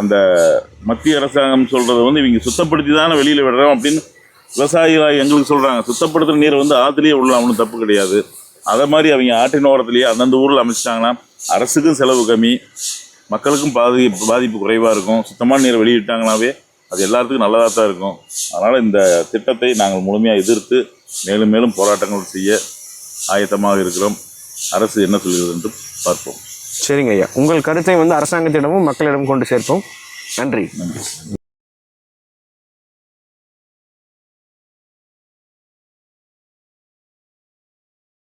அந்த மத்திய அரசாங்கம் சொல்கிறத வந்து இவங்க சுத்தப்படுத்தி தானே வெளியில் விடுறோம் அப்படின்னு விவசாயிகளாக எங்களுக்கு சொல்கிறாங்க சுத்தப்படுத்துகிற நீரை வந்து ஆற்றுலேயே விடலாம் ஒன்றும் தப்பு கிடையாது. அதை மாதிரி அவங்க ஆற்றின் ஓரத்துலேயே அந்தந்த ஊரில் அமைச்சிட்டாங்கன்னா அரசுக்கும் செலவு கம்மி மக்களுக்கும் பாதி பாதிப்பு குறைவாக இருக்கும். சுத்தமான நீரை வெளியிட்டாங்கனாவே அது எல்லாத்துக்கும் நல்லதாக தான் இருக்கும். அதனால் இந்த திட்டத்தை நாங்கள் முழுமையாக எதிர்த்து மேலும் மேலும் போராட்டங்கள் செய்ய ஆயத்தமாக இருக்கிறோம். அரசு என்ன சொல்கிறது என்று பார்ப்போம். சரிங்க ஐயா. உங்கள் கருத்தை வந்து அரசாங்கத்திடமும் மக்களிடம் கொண்டு சேர்ப்போம். நன்றி. நன்றி.